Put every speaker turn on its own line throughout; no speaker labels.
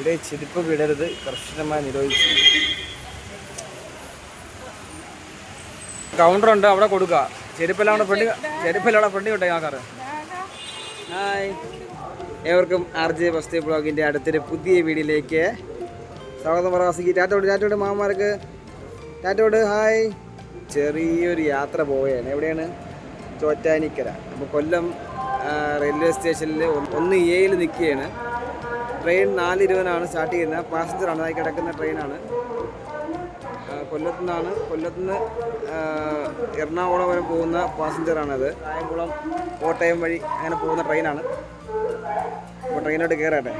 ഇവിടെ ചെരുപ്പ് വിടരുത് കർശനമായി നിരോധിച്ചു. കൗണ്ടർ ഉണ്ട് അവിടെ കൊടുക്കുക ചെരുപ്പെല്ലാം അവിടെ ഫ്രണ്ട് ചെരുപ്പെല്ലാം അവിടെ ഫ്രണ്ട് ആക്കാറ് ഹായ് ഏവർക്കും ആർ ജെ ബസ്തി ബ്ലോഗിന്റെ അടുത്തൊരു പുതിയ വീഡിയോയിലേക്ക് സ്വാഗതം പ്രവാസിക്ക് ടാറ്റോട് ടാറ്റോട് മാമാർക്ക്. ടാറ്റോട് ഹായ് ചെറിയൊരു യാത്ര പോവുകയാണ്. എവിടെയാണ്? ചോറ്റാനിക്കര. അപ്പോൾ കൊല്ലം റെയിൽവേ സ്റ്റേഷനിൽ ഒന്ന് എയിൽ നിൽക്കുകയാണ്. ട്രെയിൻ നാല് ഇരുപതിനാണ് സ്റ്റാർട്ട് ചെയ്യുന്നത്. പാസഞ്ചറാണ് അതായി കിടക്കുന്ന ട്രെയിനാണ്. കൊല്ലത്തുനിന്നാണ്. കൊല്ലത്തു നിന്നാണ് കൊല്ലത്തു നിന്ന് എറണാകുളം വരെ പോകുന്ന പാസഞ്ചറാണത് കായംകുളം കോട്ടയം വഴി അങ്ങനെ പോകുന്ന ട്രെയിനാണ്. അപ്പോൾ ട്രെയിനോട്ട് കയറട്ടെ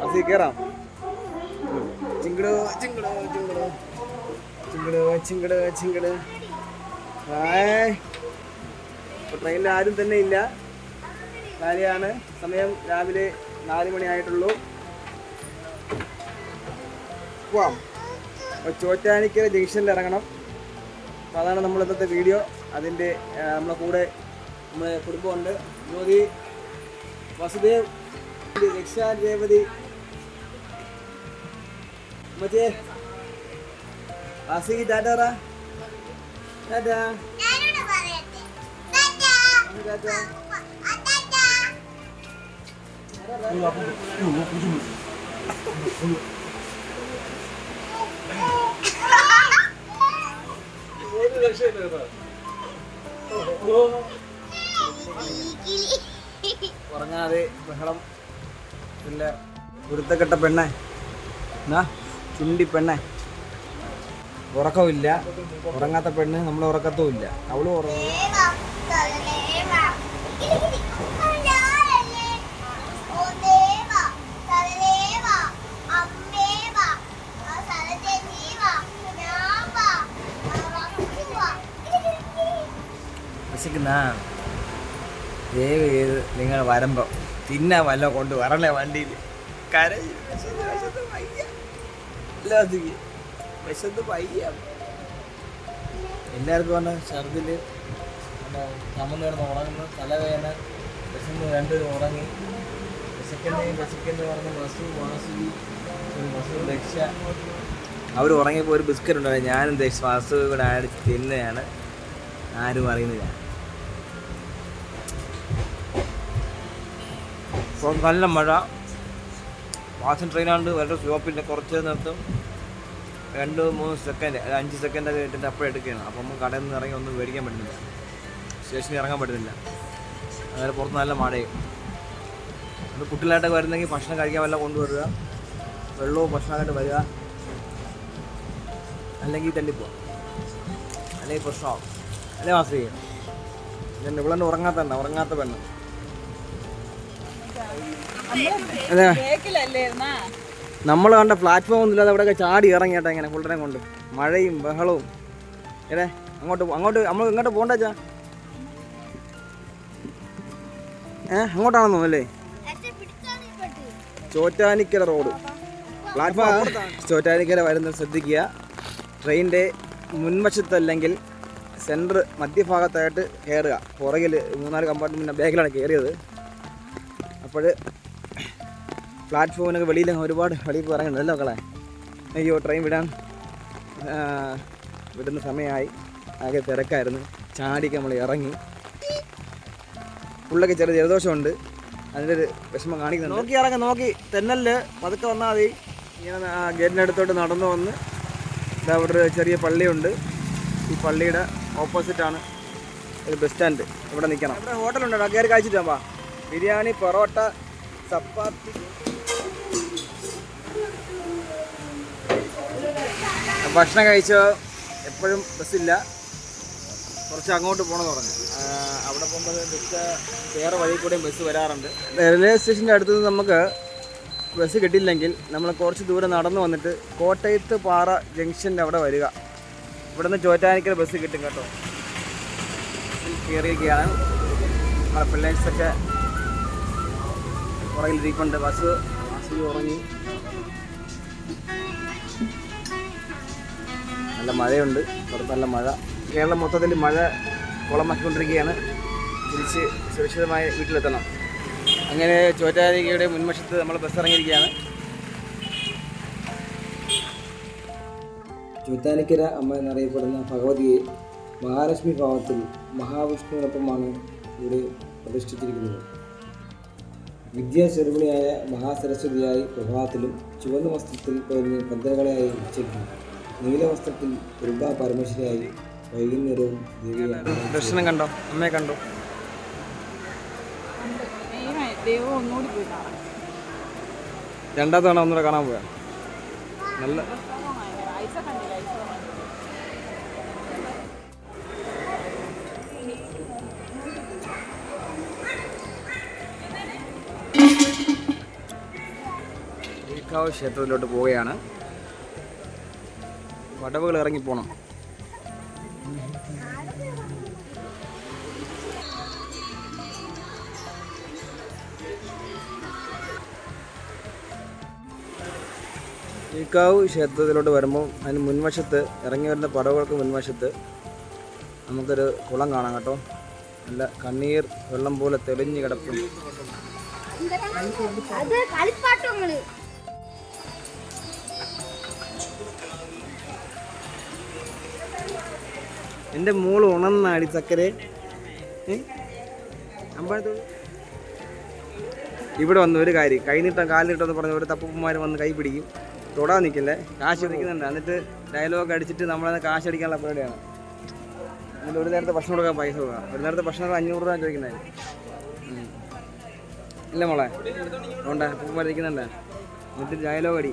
ബസ്സിൽ കയറാം. ചിങ്കിടോ ചിങ്കിടോ ചിങ്കിടോ. ചിങ്കിടോ ചിങ്കിടോ ചിങ്കിട്. ഇപ്പോൾ ട്രെയിനിൽ ആരും തന്നെ ഇല്ല. കാലിയാണ്. സമയം രാവിലെ നാല് മണിയായിട്ടുള്ളൂ. പോവാം അപ്പോൾ ചോറ്റാനിക്കര ജംഗ്ഷനിൽ ഇറങ്ങണം. അപ്പോൾ അതാണ് നമ്മൾ ഇന്നത്തെ വീഡിയോ. അതിന്റെ നമ്മളെ കൂടെ നമ്മുടെ കുടുംബമുണ്ട്. ജ്യോതി വസുദേവ് രക്ഷാ രേവതി. മറ്റേ വാസുകി ടാറ്റാറ ടാറ്റാ.
ടാറ്റാ.
ഉറങ്ങാതെ ബഹളം. പിന്നെ ഗുരുത്തക്കെട്ട പെണ്ണെ. എന്നാ ചുണ്ടി പെണ്ണെ. ഉറക്കമില്ല ഉറങ്ങാത്ത പെണ്ണ് നമ്മൾ ഉറക്കത്തുമില്ല. അവളും ഉറങ്ങും. വരുമ്പോൾ തിന്നാൻ വല്ല കൊണ്ട് വരണേ വണ്ടിയിൽ വയ്യ. എല്ലാവർക്കും പറഞ്ഞ ഛർദിൽ ചമന്ന് കിടന്ന് ഉറങ്ങുന്നു. തലവേദന വിശന്ന് രണ്ടുപേരും ഉറങ്ങി. വിശക്കുന്ന വിശക്കുന്ന പറഞ്ഞ് ബസ് വാസു ബസ് രക്ഷ. അവർ ഉറങ്ങിയപ്പോൾ ഒരു ബിസ്ക്കറ്റ് ഉണ്ടായിരുന്നു. ഞാനും ദക്ഷ വാസു കൂടെ അടിച്ച് തിന്നതാണ് ആരും അറിയുന്നില്ല. ഇപ്പോൾ നല്ല മഴ. വാസൻ ട്രെയിനാണ്ട് വളരെ സ്റ്റോപ്പിന്റെ കുറച്ച് നിർത്തും രണ്ട് മൂന്ന് സെക്കൻഡ് അല്ല അഞ്ച് സെക്കൻഡൊക്കെ ഇട്ടിട്ട് അപ്പോൾ എടുക്കുകയാണ്. അപ്പം നമുക്ക് കടയിൽ നിന്ന് ഇറങ്ങി ഒന്നും മേടിക്കാൻ പറ്റുന്നില്ല. സ്റ്റേഷനിൽ ഇറങ്ങാൻ പറ്റുന്നില്ല. അങ്ങനെ പുറത്ത് നല്ല മഴയും. അത് കുട്ടികളായിട്ടൊക്കെ വരുന്നെങ്കിൽ ഭക്ഷണം കഴിക്കാൻ വല്ല കൊണ്ടുവരിക. വെള്ളവും ഭക്ഷണമായിട്ട് വരിക. അല്ലെങ്കിൽ തല്ലിപ്പോവാം അല്ലെങ്കിൽ പ്രശ്നമാവും. അല്ലേ വാസി ഞാൻ ഇവിടെ ഉറങ്ങാത്ത ഉറങ്ങാത്ത പെണ്ണ്. അതെ. നമ്മൾ കണ്ട പ്ലാറ്റ്ഫോം ഒന്നുമില്ലാതെ അവിടെയൊക്കെ ചാടി ഇറങ്ങിയാട്ടെ ഇങ്ങനെ പുള്ളരെ കൊണ്ട്. മഴയും ബഹളവും. ഏടേ അങ്ങോട്ട് അങ്ങോട്ട് നമ്മൾ ഇങ്ങോട്ട് പോകണ്ട ചാ ഏ അങ്ങോട്ടാണെന്ന് അല്ലേ? ചോറ്റാനിക്കര റോഡ്. പ്ലാറ്റ്ഫോം ചോറ്റാനിക്കര വരുന്നത് ശ്രദ്ധിക്കുക. ട്രെയിനിന്റെ മുൻവശത്തല്ലെങ്കിൽ സെന്റർ മധ്യഭാഗത്തായിട്ട് കയറുക. പുറകിൽ മൂന്നാൽ കമ്പാർട്ട്മെന്റ് ബാഗിലാണ് കയറിയത്. അപ്പോൾ പ്ലാറ്റ്ഫോമിനൊക്കെ വെളിയിൽ ഒരുപാട് വെളിയിൽ പറയുന്നുണ്ടല്ലോ മക്കളെ. അയ്യോ ട്രെയിൻ വിടാൻ വിടുന്ന സമയമായി. ആകെ തിരക്കായിരുന്നു. ചാടിക്ക് നമ്മൾ ഇറങ്ങി. പുള്ളൊക്കെ ചെറിയ ജലദോഷമുണ്ട്. അതിന്റെ ഒരു വിഷമം കാണിക്കുന്നുണ്ട്. നോക്കി ഇറങ്ങി നോക്കി. തെന്നൽ പതുക്കെ വന്നാൽ മതി. ഇങ്ങനെ ആ ഗേറ്റിനടുത്തോട്ട് നടന്നു വന്ന് ഇതാ അവിടെ ഒരു ചെറിയ പള്ളിയുണ്ട്. ഈ പള്ളിയുടെ ഓപ്പോസിറ്റാണ് ഒരു ബസ് സ്റ്റാൻഡ്. ഇവിടെ നിൽക്കണം. ഇവിടെ ഹോട്ടലുണ്ടോ. കയറി കഴിച്ചിട്ടാ ബിരിയാണി പൊറോട്ട ചപ്പാത്തി. ഭക്ഷണം കഴിച്ചോ എപ്പോഴും ബസ്സില്ല. കുറച്ച് അങ്ങോട്ട് പോകണം പറഞ്ഞു. അവിടെ പോകുമ്പോൾ ബസ് വേറെ വഴി കൂടെയും ബസ് വരാറുണ്ട്. റെയിൽവേ സ്റ്റേഷന്റെ അടുത്ത് നിന്ന് നമുക്ക് ബസ് കിട്ടിയില്ലെങ്കിൽ നമ്മൾ കുറച്ച് ദൂരം നടന്നു വന്നിട്ട് കോട്ടയത്ത് പാറ ജംഗ്ഷന്റെ അവിടെ വരിക. ഇവിടുന്ന് ചോറ്റാനിക്കൽ ബസ് കിട്ടും കേട്ടോ. കയറിയൊക്കെയാണ് നമ്മളെ പിള്ളേഴ്സൊക്കെ പുറകിലിരിക്കൊണ്ട് ബസ് ബസ് ഉറങ്ങി. നല്ല മഴയുണ്ട്. പുറത്ത് നല്ല മഴ. കേരളം മൊത്തത്തിൽ മഴ കുളമാക്കിക്കൊണ്ടിരിക്കുകയാണ്. തിരിച്ച് സുരക്ഷിതമായി വീട്ടിലെത്തണം. അങ്ങനെ ചോറ്റാരികയുടെ മുൻവശത്ത് നമ്മൾ ബസ് ഇറങ്ങിയിരിക്കുകയാണ്. ചോറ്റാനിക്കര അമ്മ എന്നറിയപ്പെടുന്ന ഭഗവതിയെ മഹാലക്ഷ്മി ഭാവത്തിൽ മഹാവിഷ്ണുവിനൊപ്പമാണ് ഇവിടെ പ്രതിഷ്ഠിച്ചിരിക്കുന്നത്. വിദ്യാസ്വരൂപിണിയായ മഹാസരസ്വതിയായി പ്രഭാതത്തിലും ചുവന്ന വസ്ത്രത്തിൽ പൊതിഞ്ഞ് ഭദ്രകളായി ഉച്ചയ്ക്കും നീല വസ്ത്രത്തിൽ ദുർഗാ പരമേശ്വരിയായി വൈകുന്നേരവും ദേവിയാണ് ദർശനം കണ്ടോ? അമ്മയെ കണ്ടോ?
ദൈവം ഒന്നുകൂടി പോയി കാണാം.
രണ്ടാം തവണ ഒന്നുകൂടെ കാണാൻ പോയാ നല്ല ഈക്കാവ് ക്ഷേത്രത്തിലോട്ട് പോവുകയാണ്. വടവുകൾ ഇറങ്ങി പോണം. ഈക്കാവ് ക്ഷേത്രത്തിലോട്ട് വരുമ്പോൾ അതിന് മുൻവശത്ത് ഇറങ്ങി വരുന്ന പടവുകൾക്ക് മുൻവശത്ത് നമുക്കൊരു കുളം കാണാം കേട്ടോ. നല്ല കണ്ണീർ വെള്ളം പോലെ തെളിഞ്ഞ് കിടക്കുന്നു എന്റെ മോൾ ഉണന്നാടി ചക്കരെ? അമ്പഴത്തോട് ഇവിടെ വന്ന ഒരു കാര്യം. കൈ നീട്ടം കാൽ നീട്ടം എന്ന് പറഞ്ഞ ഒരു തപ്പന്മാർ വന്ന് കൈ പിടിക്കും. തൊടാൻ നിൽക്കില്ലേ കാശ് അടിക്കുന്നുണ്ട് എന്നിട്ട് ഡയലോഗ് അടിച്ചിട്ട് നമ്മളത് കാശ് അടിക്കാനുള്ള പരിപാടിയാണ്. എന്നിട്ട് ഒരു നേരത്തെ ഭക്ഷണം കൊടുക്കാൻ പൈസ കൊടുക്കാം ഒരു നേരത്തെ ഭക്ഷണം അഞ്ഞൂറ് രൂപ ചോദിക്കുന്നത് ഇല്ല മോളെ. ഉണ്ട തപ്പുമാർ ഇരിക്കുന്നുണ്ട്. എന്നിട്ട് ഡയലോഗ് അടി.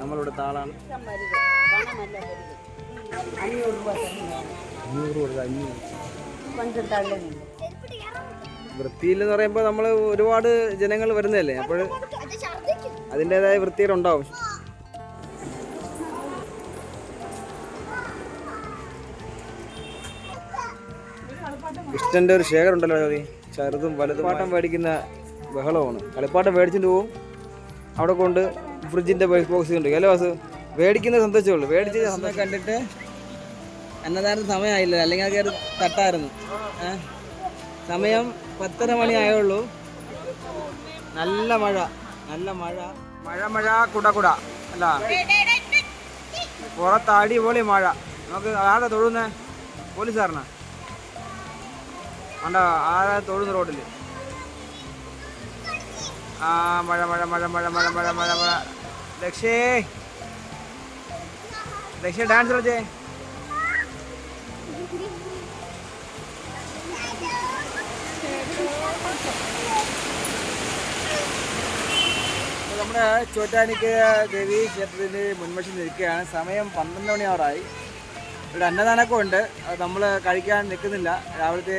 നമ്മളിവിടെ താളാണ്. അഞ്ഞൂറ് കൊടുക്കുക അഞ്ഞൂറ് വൃത്തിയില്ലെന്ന് പറയുമ്പോൾ നമ്മൾ ഒരുപാട് ജനങ്ങൾ വരുന്നതല്ലേ? അപ്പോൾ അതിന്റെതായ വൃത്തിയിലുണ്ടാവും ഇഷ്ടന്റെ ഒരു ശേഖരം ഉണ്ടല്ലോ ജ്യോതി ചെറുതും വലുതും പാട്ടം മേടിക്കുന്ന ബഹളമാണ്. കളിപ്പാട്ടം മേടിച്ചിട്ട് പോവും. അവിടെ കൊണ്ട് ഫ്രിഡ്ജിന്റെ ബോക്സ് ഉണ്ട് അല്ലേ വാസു മേടിക്കുന്ന സന്തോഷമുള്ളൂ മേടിച്ച് കണ്ടിട്ട് അന്നദാനം സമയമായില്ല. അല്ലെങ്കിൽ അത് കയറി തട്ടായിരുന്നു. സമയം പത്തര മണി ആയുള്ളൂ. നല്ല മഴ. നല്ല മഴ. മഴ മഴ കുട കുട. അല്ല. പുറത്ത് അടിപൊളി മഴ. നമുക്ക് ആരാ തൊഴുന്നേ? പോലീസുകാരനാ. ഉണ്ടോ ആരാ തൊഴുന്ന റോഡിൽ ആ മഴ മഴ മഴ മഴ മഴ മഴ മഴ മഴ. ലക്ഷേ. ലക്ഷ്യ ഡാൻസ് കളിച്ചേ നമ്മുടെ ചോറ്റാനിക്ക് ദേവി ക്ഷേത്രത്തിന്റെ മുൻവശം നിൽക്കുകയാണ്. സമയം പന്ത്രണ്ട് മണിയാറായി ഇവിടെ അന്നദാനമൊക്കെ ഉണ്ട്. അത് നമ്മൾ കഴിക്കാൻ നിൽക്കുന്നില്ല. രാവിലത്തെ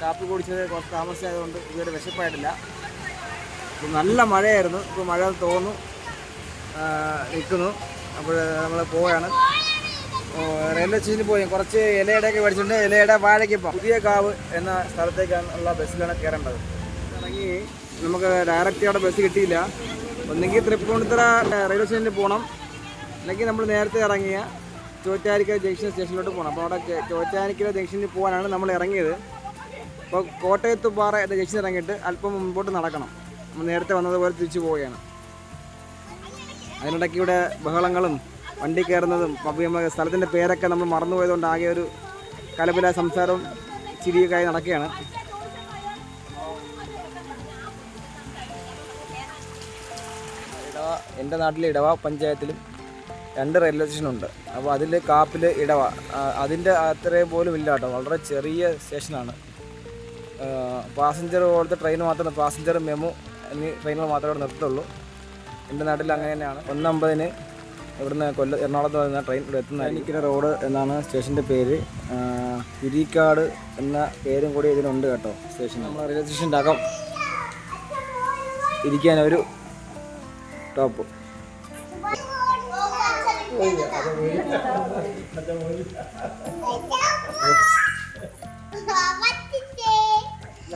കാപ്പി കുടിച്ചത് കുറച്ച് താമസിച്ചതുകൊണ്ട് ഇതുവരെ വിശപ്പായിട്ടില്ല. നല്ല മഴയായിരുന്നു. ഇപ്പോൾ മഴ തോന്നുന്നു നിൽക്കുന്നു. അപ്പോൾ നമ്മൾ പോവുകയാണ് റെയിൽവേ സ്റ്റേഷനിൽ പോയി. കുറച്ച് ഇലയുടെയൊക്കെ മേടിച്ചിട്ടുണ്ട്. ഇലയുടെ വാഴയ്ക്കിപ്പം പുതിയ കാവ് എന്ന സ്ഥലത്തേക്കാണ് ഉള്ള ബസ്സിലാണ് കയറേണ്ടത്. ഇറങ്ങി നമുക്ക് ഡയറക്റ്റ് അവിടെ ബസ് കിട്ടിയില്ല. ഒന്നെങ്കിൽ തൃപ്പൂണിത്തറ റെയിൽവേ സ്റ്റേഷനിൽ പോകണം അല്ലെങ്കിൽ നമ്മൾ നേരത്തെ ഇറങ്ങിയ ചോറ്റാനിക്കര ജംഗ്ഷൻ സ്റ്റേഷനിലോട്ട് പോകണം അപ്പോൾ അവിടെ ചോറ്റാനിക്കര ജംഗ്ഷനിൽ പോകാനാണ് നമ്മൾ ഇറങ്ങിയത്. അപ്പോൾ കോട്ടയത്ത് പാറ എന്ന ജംഗ്ഷൻ ഇറങ്ങിയിട്ട് അല്പം മുമ്പോട്ട് നടക്കണം. നമ്മൾ നേരത്തെ വന്നതുപോലെ തിരിച്ചു പോവുകയാണ്. അതിനിടയ്ക്ക് ഇവിടെ ബഹളങ്ങളും വണ്ടി കയറുന്നതും സ്ഥലത്തിന്റെ പേരൊക്കെ നമ്മൾ മറന്നുപോയതുകൊണ്ട് ആകെ ഒരു കലപില സംസാരവും ചിരിയൊക്കെ ആയി നടക്കുകയാണ്. ഇടവ എന്റെ നാട്ടിലെ ഇടവ പഞ്ചായത്തിലും രണ്ട് റെയിൽവേ സ്റ്റേഷനുണ്ട്. അപ്പോൾ അതിൽ കാപ്പിൽ ഇടവ. അതിന്റെ അത്രയും പോലും ഇല്ല കേട്ടോ. വളരെ ചെറിയ സ്റ്റേഷനാണ്. പാസഞ്ചർ പോലത്തെ ട്രെയിൻ മാത്രമേ പാസഞ്ചർ മെമു എന്നീ ട്രെയിനുകൾ മാത്രമേ ഇവിടെ നിർത്തുള്ളൂ. എന്റെ നാട്ടിൽ അങ്ങനെ തന്നെയാണ്. ഒന്നമ്പതിന് ഇവിടുന്ന് കൊല്ല എറണാകുളത്ത് വരുന്ന ട്രെയിൻ ഇവിടെ എത്തുന്ന എനിക്കിന റോഡ് എന്നാണ് സ്റ്റേഷന്റെ പേര്. കുരിക്കാട് എന്ന പേരും കൂടി ഇതിനുണ്ട് കേട്ടോ സ്റ്റേഷൻ നമ്മൾ റെയിൽവേ സ്റ്റേഷന്റെ അകം ഇരിക്കാൻ ഒരു ടോപ്പ്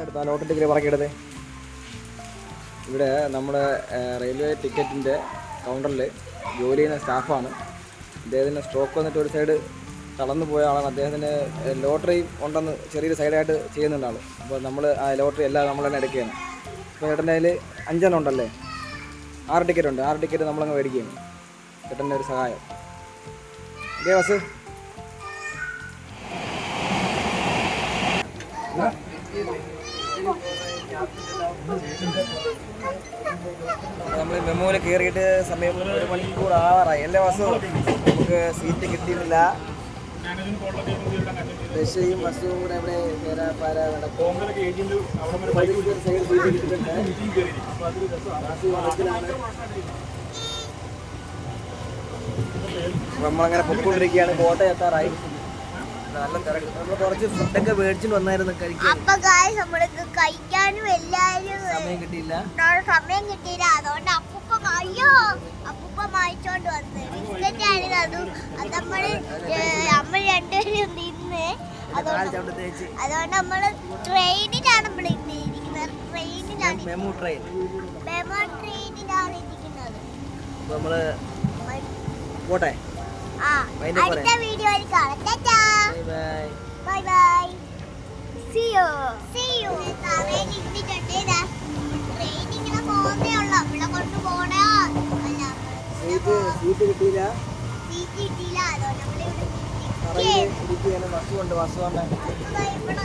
അടുത്ത ലോട്ടറി ടിക്കറ്റ് പറക്കിയിടത് ഇവിടെ നമ്മുടെ റെയിൽവേ ടിക്കറ്റിന്റെ കൗണ്ടറിൽ ജോലി ചെയ്യുന്ന സ്റ്റാഫാണ്. അദ്ദേഹത്തിന്റെ സ്ട്രോക്ക് വന്നിട്ട് ഒരു സൈഡ് തളർന്നു പോയ ആളാണ്. അദ്ദേഹത്തിന് ലോട്ടറി ഉണ്ടെന്ന് ചെറിയൊരു സൈഡായിട്ട് ചെയ്യുന്നുണ്ട് ആൾ അപ്പോൾ നമ്മൾ ആ ലോട്ടറി എല്ലാം നമ്മൾ തന്നെ എടുക്കുകയാണ്. അപ്പോൾ ചേട്ടന്റെ അതിൽ അഞ്ചെണ്ണം ഉണ്ടല്ലേ? ആറ് ടിക്കറ്റ് ഉണ്ട്. ആറ് ടിക്കറ്റ് നമ്മളങ്ങ് മേടിക്കുകയാണ്. ചേട്ടന്റെ ഒരു സഹായം. ദേ വസു നമ്മൾ മെമ്മോയിൽ കയറിയിട്ട് സമയം ഒരു മണിക്കൂർ ആവാറായി. എല്ലാ വാസു നമുക്ക് സീറ്റ് കിട്ടിയിട്ടില്ല. ദശയും വസ്തുവും കൂടെ ഇവിടെ പേരാപ്പാര നടക്കും. നമ്മളങ്ങനെ പൊക്കോണ്ടിരിക്കുകയാണ്. കോട്ടയം എത്താറായി നല്ല തിരക്ക്. നമ്മൾ കുറച്ച് ഫുഡൊക്കെ മേടിച്ചിട്ട് വന്നായിരുന്നു കഴിക്കാൻ.
അപ്പൊ ഗായ്സ് നമ്മൾക്ക് കഴിക്കാനും എല്ലാരും
സമയം കിട്ടിയില്ല.
എന്നോട് സമയം കിട്ടിയില്ല. അതുകൊണ്ട് അപ്പൂപ്പ അയ്യോ അപ്പൂപ്പ മായിച്ചോണ്ട് വന്ന്. ബിസ്ക്കറ്റ് ആയിരുന്നു അതും അത് നമ്മൾ ഏ, നമ്മൾ രണ്ടുപേരും നിന്ന്
കാൽ
അതുകൊണ്ട്
ചവിട്ട് തേച്ച്.
അതുകൊണ്ട് നമ്മൾ ട്രെയിനിലാണ് നമ്മൾ ഇരിക്കുന്നത്. ട്രെയിനിലാണ്
മെമു ട്രെയിൻ
മെമോ ട്രെയിനിലാണ് ഇരിക്കുന്നത്.
നമ്മൾ പോട്ടെ.
അടുത്ത വീഡിയോയിൽ കാണാം. Tata.
Bye bye.
Bye see you see you train ഇരുന്നിട്ടുണ്ട് ഇതാ. ട്രെയിൻ ഇങ്ങനെ പോകുന്നേ ഉള്ളൂ. അവിടെ കൊണ്ട് പോണോ. അല്ല
സീറ്റ് സീറ്റ് കിട്ടിയില്ല.
സീറ്റ് കിട്ടിയില്ല. അതുകൊണ്ട് നമ്മളിവിടെ
തറയിൽ ഇരിക്കുകയാണ്. വസുണ്ട് വസു വന്നെ.
ഇപ്പൊ ഇവിടെ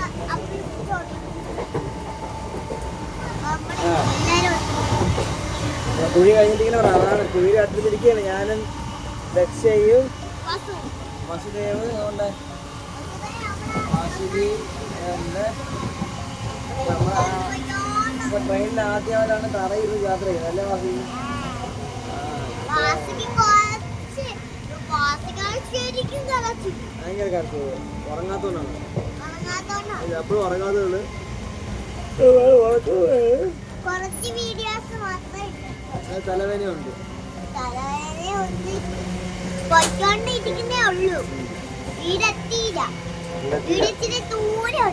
കുഴി കഴിഞ്ഞിട്ടിങ്ങനെ അതാണ് കുഴിയിൽ അടുത്തിരിക്കുകയാണ് ഞാനും ദക്ഷയും വസുദേവ് അതുകൊണ്ട് വാസുകി ഉണ്ട് ഇപ്പൊ ട്രെയിനിൽ ആദ്യമായിട്ടാണ് തറയിൽ യാത്ര ചെയ്തത് അല്ലേ
കളച്ചു
ഭയങ്കര കറക്റ്റ് ഉറങ്ങാത്തോണ്ടാണ്. എപ്പോഴും
ഇട്ടിട്ടുള്ളൂ.
തലവേദനയുണ്ട്.
തലവേദനയുണ്ട്. പൊയ്ക്കൊണ്ടിരിക്കുന്നേ ഉള്ളൂ. വീടെത്തിയില്ല. വീടിച്ചിരി ദൂരെ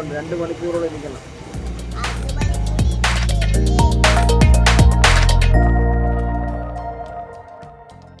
ഉണ്ട്
രണ്ട് മണിക്കൂറോളം ഇരിക്കണം.